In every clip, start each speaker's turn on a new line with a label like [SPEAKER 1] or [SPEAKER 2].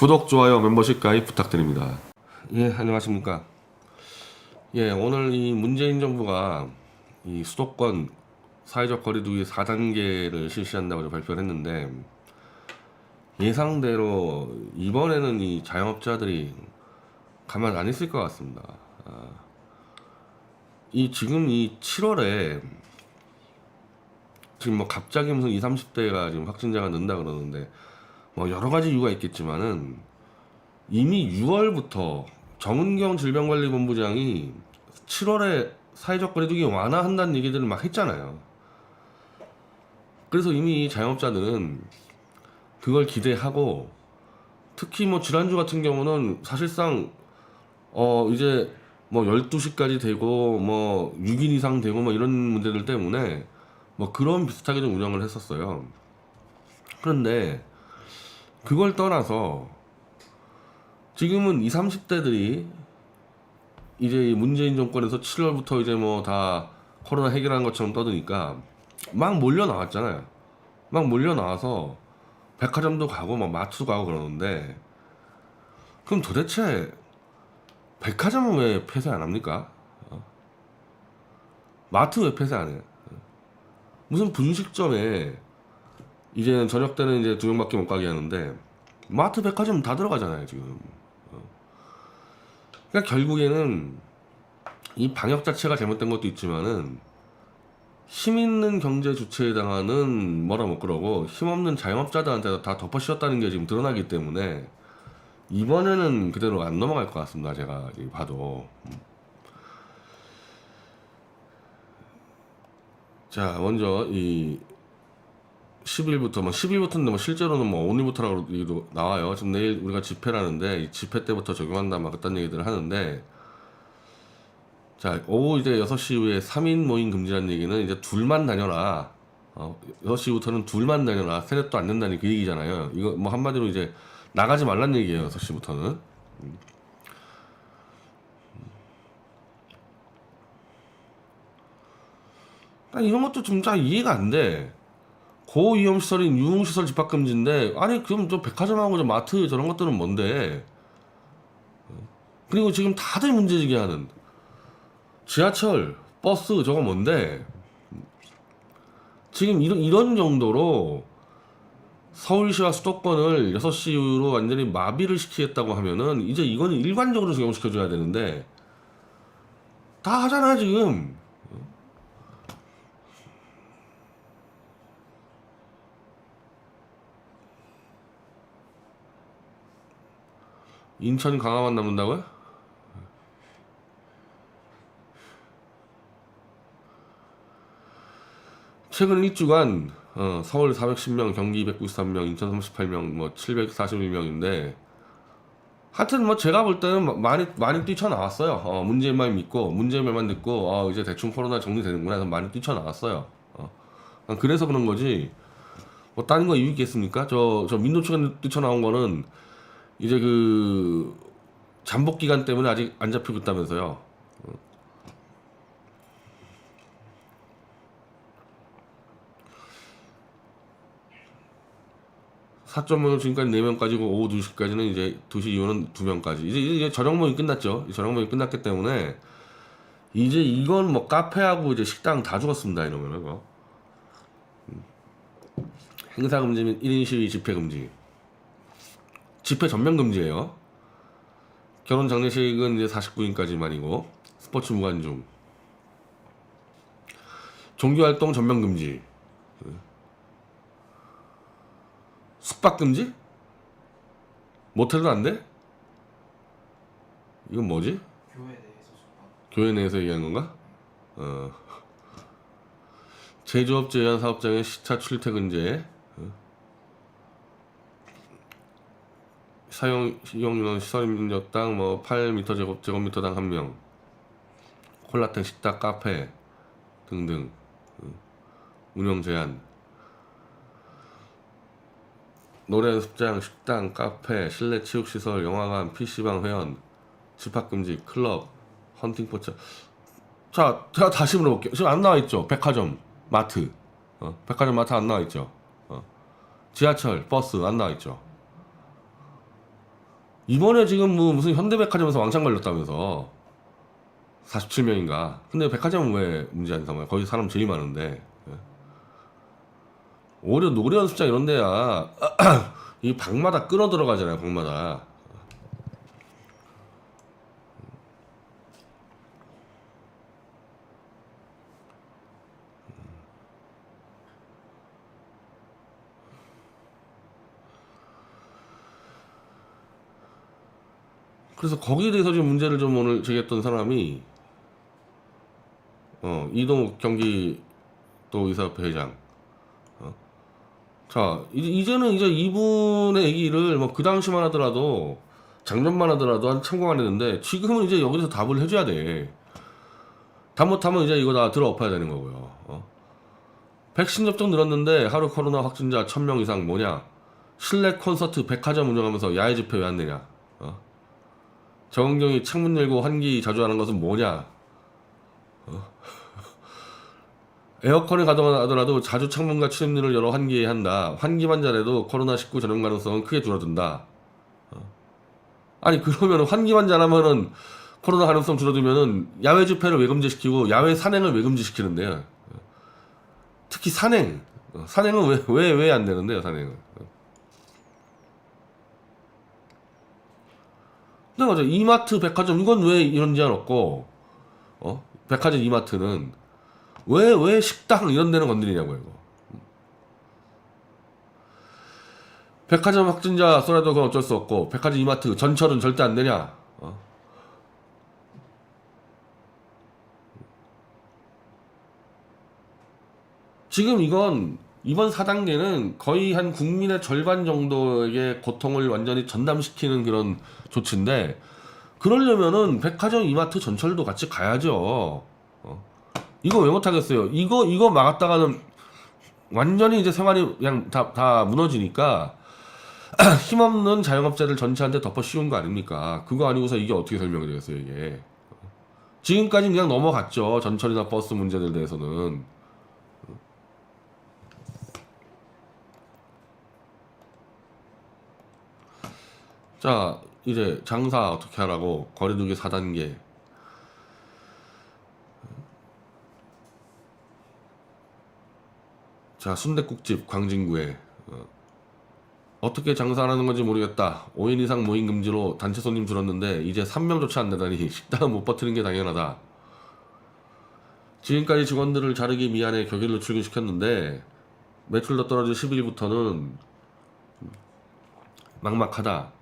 [SPEAKER 1] 구독, 좋아요, 멤버십 가입 부탁드립니다. 예, 안녕하십니까. 예, 오늘 이 문재인 정부가 이 수도권 사회적 거리두기 4단계를 실시한다고 발표를 했는데 예상대로 이번에는 이 자영업자들이 가만 안 있을 것 같습니다. 아, 이 지금 이 7월에 지금 뭐 갑자기 무슨 20, 30대가 지금 확진자가 는다 그러는데 뭐 여러 가지 이유가 있겠지만은 이미 6월부터 정은경 질병관리본부장이 7월에 사회적 거리두기 완화한다는 얘기들을 막 했잖아요. 그래서 이미 자영업자들은 그걸 기대하고 특히 뭐 지난주 같은 경우는 사실상 어 이제 뭐 12시까지 되고 뭐 6인 이상 되고 뭐 이런 문제들 때문에 뭐 그런 비슷하게 좀 운영을 했었어요. 그런데 그걸 떠나서 지금은 20, 30대들이 이제 이 문재인 정권에서 7월부터 이제 뭐 다 코로나 해결한 것처럼 떠드니까 막 몰려 나왔잖아요. 막 몰려 나와서 백화점도 가고 막 마트도 가고 그러는데 그럼 도대체 백화점은 왜 폐쇄 안 합니까? 어? 마트 왜 폐쇄 안 해요? 무슨 분식점에 이제는 저녁 때는 이제 두 명밖에 못 가게 하는데 마트 백화점 다 들어가잖아요 지금. 어. 그러니까 결국에는 이 방역 자체가 잘못된 것도 있지만은 힘 있는 경제 주체에 해당하는 뭐라 못 그러고 힘 없는 자영업자들한테 다 덮어 씌웠다는 게 지금 드러나기 때문에 이번에는 그대로 안 넘어갈 것 같습니다 제가 이 봐도 자 먼저 이 10일부터 뭐 10일부터인데 뭐 실제로는 뭐 오늘부터라고 얘기도 나와요. 지금 내일 우리가 집회라는데 이 집회 때부터 적용한다 막 그딴 얘기들을 하는데 자 오후 이제 6시 이후에 3인 모임 금지라는 얘기는 이제 둘만 다녀라. 어, 6시부터는 둘만 다녀라. 세례도 안 된다는 그 얘기잖아요. 이거 뭐 한마디로 이제 나가지 말란 얘기예요. 6시부터는. 아, 이런 것도 좀 잘 이해가 안 돼. 고위험 시설인 유흥시설 집합금지인데 아니 그럼 저 백화점하고 저 마트 저런 것들은 뭔데? 그리고 지금 다들 문제제기하는 지하철, 버스 저거 뭔데? 지금 이런 이런 정도로 서울시와 수도권을 6시 이후로 완전히 마비를 시키겠다고 하면은 이제 이거는 일관적으로 적용시켜줘야 되는데 다 하잖아 지금. 인천 강화만 남는다고요? 최근 일주간 어, 서울 410명, 경기 293명, 인천 38명, 뭐 741명인데 하여튼 뭐 제가 볼 때는 마- 많이 많이 뛰쳐나왔어요. 어, 문재인만 믿고 말만 듣고 어, 이제 대충 코로나 정리되는구나 해서 많이 뛰쳐나왔어요. 어. 그래서 그런 거지. 뭐 다른 거 이유 있겠습니까? 저 저 민노초가 뛰쳐나온 거는 이제 그 잠복 기간 때문에 아직 안 잡히고 있다면서요. 4.5는 지금까지 4명까지고 오후 2시까지는 이제 2시 이후는 2명까지. 이제, 이제 저녁 모임 끝났죠. 이 저녁 모임 끝났기 때문에 이제 이건 뭐 카페하고 이제 식당 다 죽었습니다. 이러면은 거. 행사 금지 및 1인 시위 집회 금지. 집회 전면 금지예요. 결혼 장례식은 이제 49인까지만이고 스포츠 무관중. 종교 활동 전면 금지. 숙박 금지? 모텔도 안 돼? 이건 뭐지?
[SPEAKER 2] 교회 내에서 수박
[SPEAKER 1] 교회 내에서 얘기한 건가? 어. 제조업 제한 사업장의 시차 출퇴근제. 사용 이용료는 시설 인력당 뭐 8m 제곱 제곱미터당 한 명. 콜라텍 식당 카페 등등 어. 운영 제한. 노래 연습장, 식당, 카페, 실내 체육시설, 영화관, PC방 회원, 집합 금지, 클럽, 헌팅 포차. 자, 제가 다시 물어볼게요. 지금 안 나와 있죠? 백화점, 마트. 어, 백화점, 마트 안 나와 있죠? 어. 지하철, 버스 안 나와 있죠? 이번에 지금 뭐 무슨 현대백화점에서 왕창 걸렸다면서 47명인가. 근데 백화점은 왜 문제 안 삼아요? 거기 사람 제일 많은데. 예. 오히려 노래 연습장 이런 데야 이 방마다 끌어 들어가잖아요. 방마다. 그래서 거기에 대해서 지금 문제를 좀 오늘 제기했던 사람이 어 이동욱 경기 또 의사협회 회장. 어. 자 이제 이제 는 이제 이분의 얘기를 뭐 그 당시만 하더라도 작년만 하더라도 한 참고 안 했는데 지금은 이제 여기서 답을 해줘야 돼. 답 못하면 이제 이거 다 들어 엎어야 되는 거고요. 어? 백신 접종 늘었는데 하루 코로나 확진자 1000명 이상 뭐냐? 실내 콘서트 백화점 운영하면서 야외 집회 왜안 내냐? 어? 정은경이 창문 열고 환기 자주 하는 것은 뭐냐? 어? 에어컨을 가동하더라도 자주 창문과 출입문을 열어 환기해야 한다. 환기만 잘해도 코로나19 전염 가능성은 크게 줄어든다. 어? 아니 그러면 환기만 잘하면은 코로나 가능성 줄어들면은 야외 집회를 왜 금지시키고 야외 산행을 왜 금지시키는데요? 어? 특히 산행. 어, 산행은 왜 왜 왜 안 되는데요, 산행은? 어. 네 맞아. 이마트, 백화점 이건 왜 이런 제한 없고, 어? 백화점 이마트는 왜 왜 식당 이런 데는 건드리냐고 이거. 백화점 확진자 쏘라도 그건 어쩔 수 없고 백화점 이마트 전철은 절대 안 되냐? 어? 지금 이건 이번 4단계는 거의 한 국민의 절반 정도에게 고통을 완전히 전담시키는 그런 조치인데 그러려면은 백화점 이마트 전철도 같이 가야죠. 어. 이거 왜 못하겠어요? 이거 이거 막았다가는 완전히 이제 생활이 그냥 다, 다 무너지니까 힘없는 자영업자들 전체한테 덮어 씌운 거 아닙니까? 그거 아니고서 이게 어떻게 설명이 되겠어요, 이게. 지금까지 그냥 넘어갔죠. 전철이나 버스 문제들 대해서는. 자, 이제 장사 어떻게 하라고 거리두기 4단계. 자, 순댓국집 광진구에 어, 어떻게 장사하는 건지 모르겠다. 5인 이상 모임 금지로 단체 손님 줄었는데 이제 3명조차 안 되다니 식당은 못 버티는 게 당연하다. 지금까지 직원들을 자르기 미안해 격일로 출근시켰는데 매출도 떨어진 10일부터는 막막하다.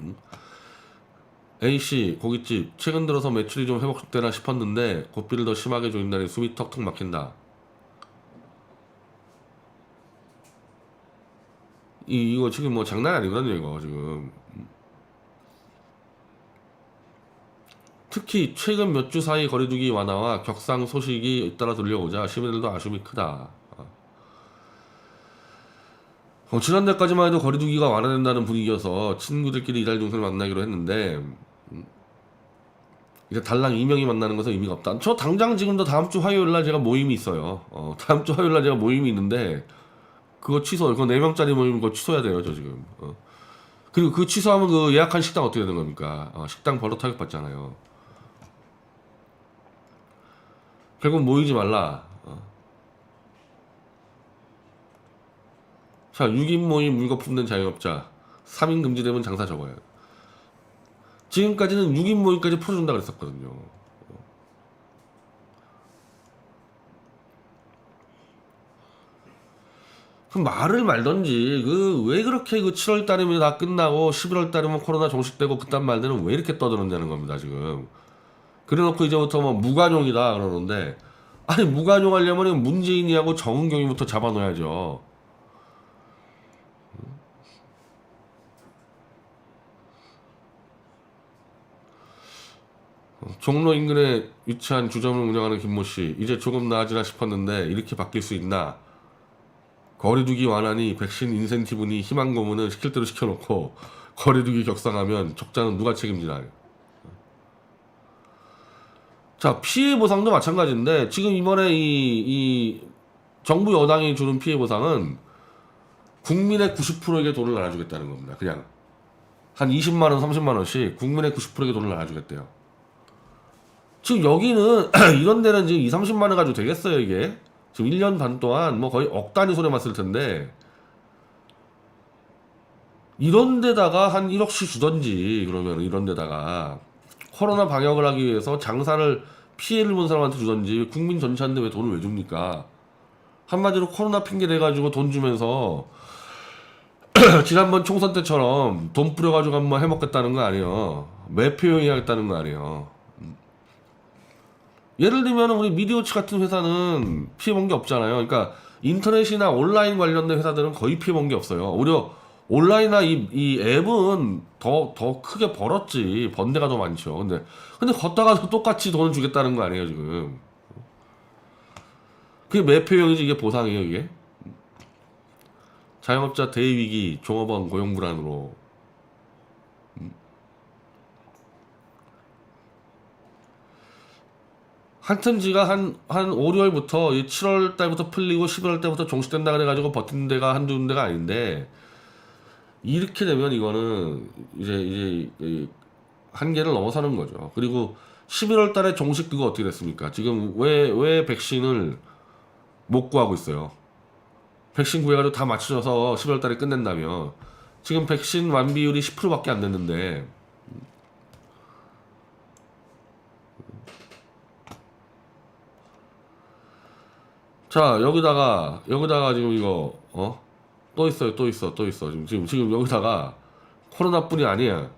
[SPEAKER 1] 음. A씨 고깃집 최근 들어서 매출이 좀 회복되나 싶었는데 고비를 더 심하게 조인다니 숨이 턱턱 막힌다. 이 이거 지금 뭐 장난 아니거든요 이거 지금. 특히 최근 몇 주 사이 거리두기 완화와 격상 소식이 잇따라 들려오자 시민들도 아쉬움이 크다. 어, 지난달까지만 해도 거리두기가 완화된다는 분위기여서 친구들끼리 일할 동생을 만나기로 했는데 음, 이제 달랑 2명이 만나는 것은 의미가 없다. 저 당장 지금도 다음 주 화요일 날 제가 모임이 있어요. 어, 다음 주 화요일 날 제가 모임이 있는데 그거 취소, 그거 4명짜리 모임 그거 취소해야 돼요, 저 지금. 어. 그리고 그 취소하면 그 예약한 식당 어떻게 되는 겁니까? 어, 식당 버릇 타격 받잖아요. 결국 모이지 말라. 어. 자, 6인 모임 물거 품는 자영업자. 3인 금지되면 장사 접어요. 지금까지는 6인 모임까지 풀어준다 그랬었거든요. 그 말을 말던지 그 왜 그렇게 그 7월 달이면 다 끝나고 11월 달이면 코로나 종식되고 그딴 말들은 왜 이렇게 떠드는다는 겁니다 지금 그래놓고 이제부터 뭐 무관용이다 그러는데 아니 무관용 하려면 문재인이하고 정은경이부터 잡아놓아야죠 종로 인근에 위치한 주점을 운영하는 김모 씨 이제 조금 나아지나 싶었는데 이렇게 바뀔 수 있나 거리두기 완화니 백신 인센티브니 희망 고문은 시킬 대로 시켜놓고 거리두기 격상하면 적자는 누가 책임지나? 자 피해 보상도 마찬가지인데 지금 이번에 이, 이 정부 여당이 주는 피해 보상은 국민의 90%에게 돈을 나눠주겠다는 겁니다. 그냥 한 20만 원, 30만 원씩 국민의 90%에게 돈을 나눠주겠대요. 지금 여기는 이런 데는 지금 2, 30만 원 가지고 되겠어요 이게? 지금 1년 반 동안 뭐 거의 억 단위 손해 봤을 텐데 이런 데다가 한 1억씩 주던지 그러면 이런 데다가 코로나 방역을 하기 위해서 장사를 피해를 본 사람한테 주던지 국민 전체한테 왜 돈을 왜 줍니까? 한마디로 코로나 핑계 대가지고 돈 주면서 지난번 총선 때처럼 돈 뿌려가지고 한번 해먹겠다는 거 아니에요. 매표용이 하겠다는 거 아니에요. 예를 들면 우리 미디어치 같은 회사는 피해 본 게 없잖아요. 그러니까 인터넷이나 온라인 관련된 회사들은 거의 피해 본 게 없어요. 오히려 온라인이나 이, 이 앱은 더, 더 크게 벌었지. 번 데가 더 많죠. 근데, 근데 걷다가도 똑같이 돈을 주겠다는 거 아니에요, 지금. 그게 매표용이지, 이게 보상이에요, 이게. 자영업자 대위기, 종업원 고용 불안으로. 하여튼 지가 한, 한 5, 6월부터 7월 달부터 풀리고 11월 달부터 종식된다 그래가지고 버티는 데가 한두 군데가 아닌데 이렇게 되면 이거는 이제 이제 이 한계를 넘어서는 거죠. 그리고 11월 달에 종식 그거 어떻게 됐습니까? 지금 왜 왜 백신을 못 구하고 있어요? 백신 구해가지고 다 맞춰져서 11월 달에 끝낸다면 지금 백신 완비율이 10%밖에 안 됐는데 자 여기다가 여기다가 지금 이거 어? 또 있어요 또 있어 또 있어. 지금 지금 지금 여기다가 코로나뿐이 아니야.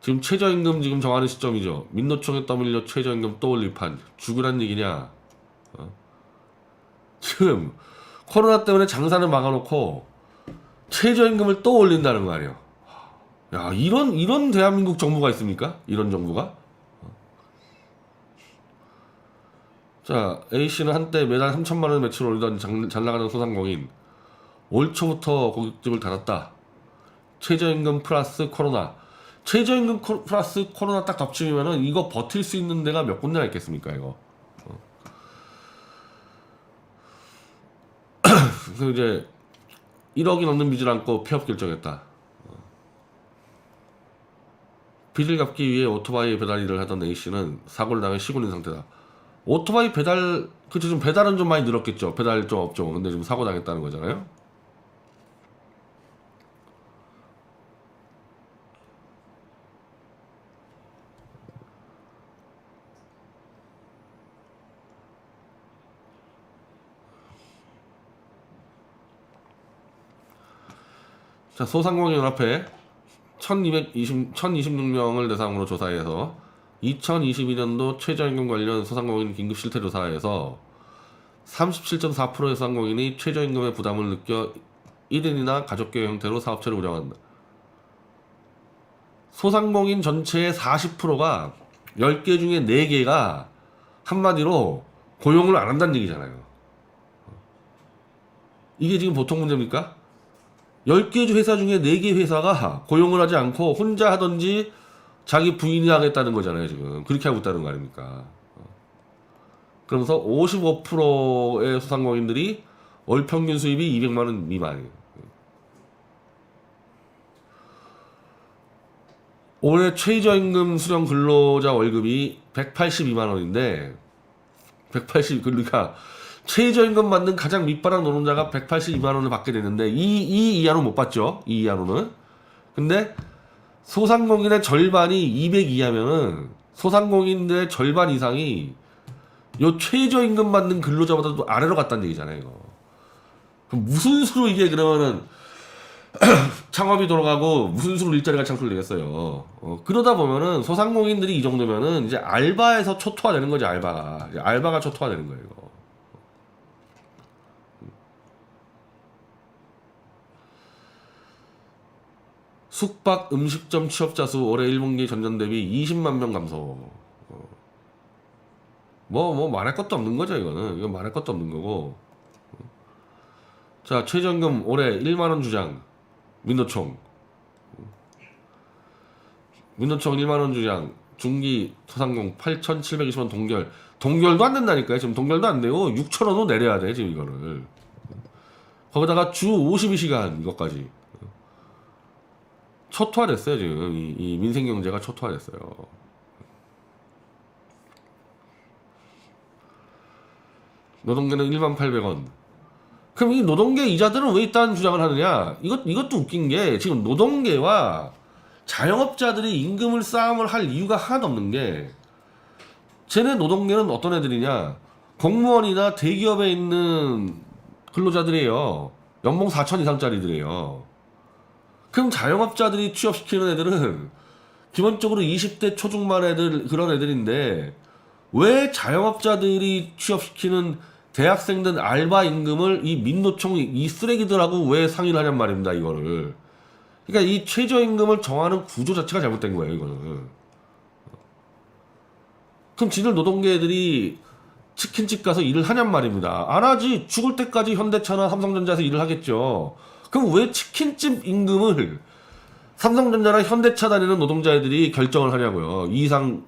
[SPEAKER 1] 지금 최저임금 지금 정하는 시점이죠. 민노총에 떠밀려 최저임금 또 올릴 판. 죽으란 얘기냐? 어? 지금 코로나 때문에 장사를 막아놓고 최저임금을 또 올린다는 거 아니에요 야 이런 이런 대한민국 정부가 있습니까? 이런 정부가 자, A씨는 한때 매달 3천만 원 매출 올리던 장- 잘 나가는 소상공인. 올 초부터 고깃집을 닫았다. 최저임금 플러스 코로나. 최저임금 코- 플러스 코로나 딱 겹치면은 이거 버틸 수 있는 데가 몇 군데나 있겠습니까, 이거. 어. 그래서 이제 1억이 넘는 빚을 안고 폐업 결정했다. 어. 빚을 갚기 위해 오토바이 배달 일을 하던 A씨는 사고를 당해 시군인 상태다. 오토바이 배달 그쵸 좀 배달은 좀 많이 늘었겠죠. 배달 좀 업종 근데 지금 사고 당했다는 거잖아요. 자 소상공인 연합회 1220, 1026명을 대상으로 조사해서 2022년도 최저임금 관련 소상공인 긴급 실태 조사에서 37.4%의 소상공인이 최저임금의 부담을 느껴 1인이나 가족교육 형태로 사업체를 운영한다. 소상공인 전체의 40%가 10개 중에 4개가 한마디로 고용을 안 한다는 얘기잖아요. 이게 지금 보통 문제입니까? 10개 회사 중에 4개 회사가 고용을 하지 않고 혼자 하든지 자기 부인이 하겠다는 거잖아요, 지금. 그렇게 하고 있다는 거 아닙니까? 어. 그러면서 55%의 소상공인들이 월 평균 수입이 200만 원 미만이에요. 올해 최저임금 수령 근로자 월급이 182만 원인데 180 그러니까 최저임금 받는 가장 밑바닥 노동자가 182만 원을 받게 되는데 이, 이 이하로 못 받죠. 이 이하로는. 근데 소상공인의 절반이 200 이하면은 소상공인들의 절반 이상이 요 최저임금 받는 근로자보다도 아래로 갔다는 얘기잖아요. 이거. 그럼 무슨 수로 이게 그러면은 창업이 돌아가고 무슨 수로 일자리가 창출되겠어요. 어, 그러다 보면은 소상공인들이 이 정도면은 이제 알바에서 초토화되는 거지 알바가 알바가 초토화되는 거예요. 이거. 숙박 음식점 취업자 수 올해 1분기 전년 대비 20만 명 감소. 어. 뭐, 뭐, 말할 것도 없는 거죠, 이거는. 이건 말할 것도 없는 거고. 자, 최저임금 올해 1만원 주장. 민노총. 민노총 1만원 주장. 중기 소상공 8,720원 동결. 동결도 안 된다니까요. 지금 동결도 안 되고 6,000원도 내려야 돼, 지금 이거를. 거기다가 주 52시간 이것까지. 초토화됐어요 지금 이, 이 민생 경제가 초토화됐어요. 노동계는 1만 800원. 그럼 이 노동계 이자들은 왜 있다는 주장을 하느냐? 이것 이것도 웃긴 게 지금 노동계와 자영업자들이 임금을 싸움을 할 이유가 하나도 없는 게 쟤네 노동계는 어떤 애들이냐? 공무원이나 대기업에 있는 근로자들이에요. 연봉 4천 이상짜리들이에요. 그럼 자영업자들이 취업시키는 애들은 기본적으로 20대 초중반 애들 그런 애들인데 왜 자영업자들이 취업시키는 대학생들 알바 임금을 이 민노총 이 쓰레기들하고 왜 상의를 하냔 말입니다 이거를. 그러니까 이 최저임금을 정하는 구조 자체가 잘못된 거예요 이거는. 그럼 지들 노동계들이 치킨집 가서 일을 하냔 말입니다. 안 하지 죽을 때까지 현대차나 삼성전자에서 일을 하겠죠 그럼 왜 치킨집 임금을 삼성전자나 현대차 다니는 노동자애들이 결정을 하냐고요? 이 이상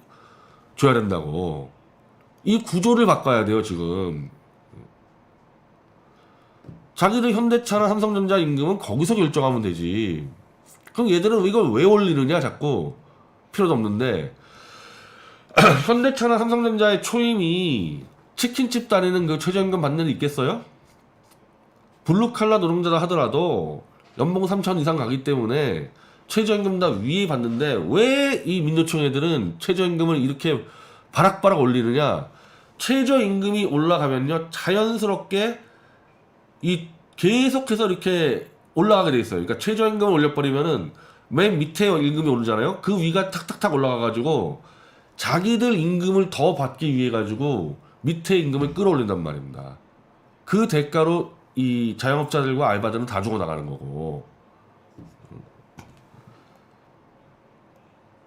[SPEAKER 1] 줘야 된다고. 이 구조를 바꿔야 돼요 지금. 자기들 현대차나 삼성전자 임금은 거기서 결정하면 되지. 그럼 얘들은 이걸 왜 올리느냐 자꾸. 필요도 없는데. 현대차나 삼성전자의 초임이 치킨집 다니는 그 최저임금 받는 애 있겠어요? 블루칼라 노동자다 하더라도 연봉 3천 이상 가기 때문에 최저임금 다 위에 받는데 왜 이 민노총 애들은 최저임금을 이렇게 바락바락 올리느냐 최저임금이 올라가면요 자연스럽게 이 계속해서 이렇게 올라가게 돼 있어요. 그러니까 최저임금을 올려버리면은 맨 밑에 임금이 오르잖아요. 그 위가 탁탁탁 올라가 가지고 자기들 임금을 더 받기 위해 가지고 밑에 임금을 끌어올린단 말입니다. 그 대가로 이 자영업자들과 알바들은 다 죽어 나가는 거고.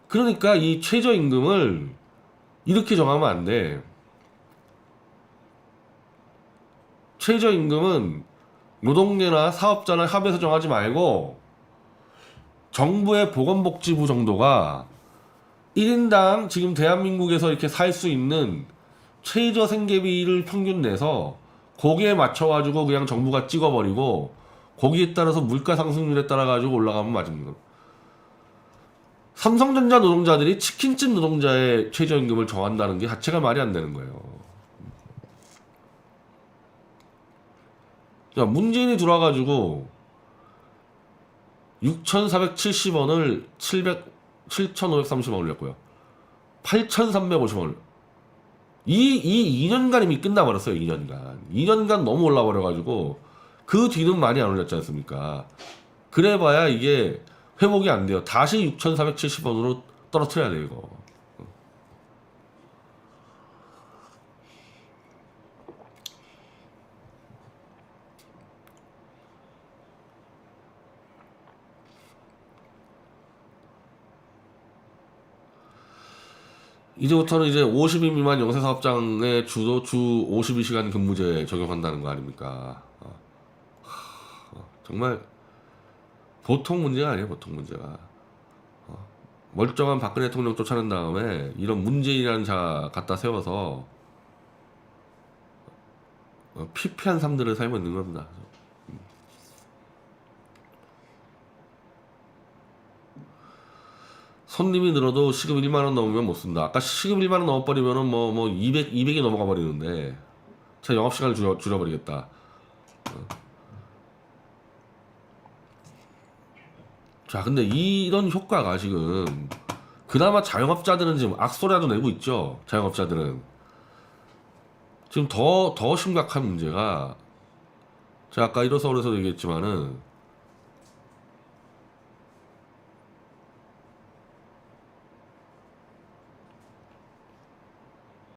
[SPEAKER 1] 그러니까 이 최저임금을 이렇게 정하면 안 돼. 최저임금은 노동계나 사업자나 합의해서 정하지 말고 정부의 보건복지부 정도가 1인당 지금 대한민국에서 이렇게 살 수 있는 최저 생계비를 평균 내서 거기에 맞춰가지고 그냥 정부가 찍어버리고 거기에 따라서 물가 상승률에 따라 가지고 올라가면 맞습니다. 삼성전자 노동자들이 치킨집 노동자의 최저임금을 정한다는 게 자체가 말이 안 되는 거예요. 자, 문재인이 들어와가지고 6,470원을 700, 7,530원 올렸고요. 8,350원. 이, 이 2년간 이미 끝나버렸어요, 2년간. 2년간 너무 올라버려가지고, 그 뒤는 많이 안 올렸지 않습니까? 그래봐야 이게 회복이 안 돼요. 다시 6,470원으로 떨어뜨려야 돼요, 이거. 이제부터는 이제 50인 미만 영세 사업장의 주도 주 52시간 근무제 적용한다는 거 아닙니까? 어. 어, 정말 보통 문제가 아니에요, 보통 문제가. 어, 멀쩡한 박근혜 대통령 쫓아낸 다음에 이런 문재인이라는 자 갖다 세워서 어, 피폐한 삶들을 살고 있는 겁니다. 손님이 늘어도 시급 1만 원 넘으면 못 쓴다. 아까 시급 1만 원 넘어버리면은 뭐, 뭐 200, 200이 넘어가 버리는데, 자, 영업 시간을 줄여, 줄여버리겠다. 어. 자, 근데 이, 이런 효과가 지금, 그나마 자영업자들은 지금 악소리라도 내고 있죠. 자영업자들은. 지금 더, 더 심각한 문제가, 제가 아까 일어서울에서 얘기했지만은,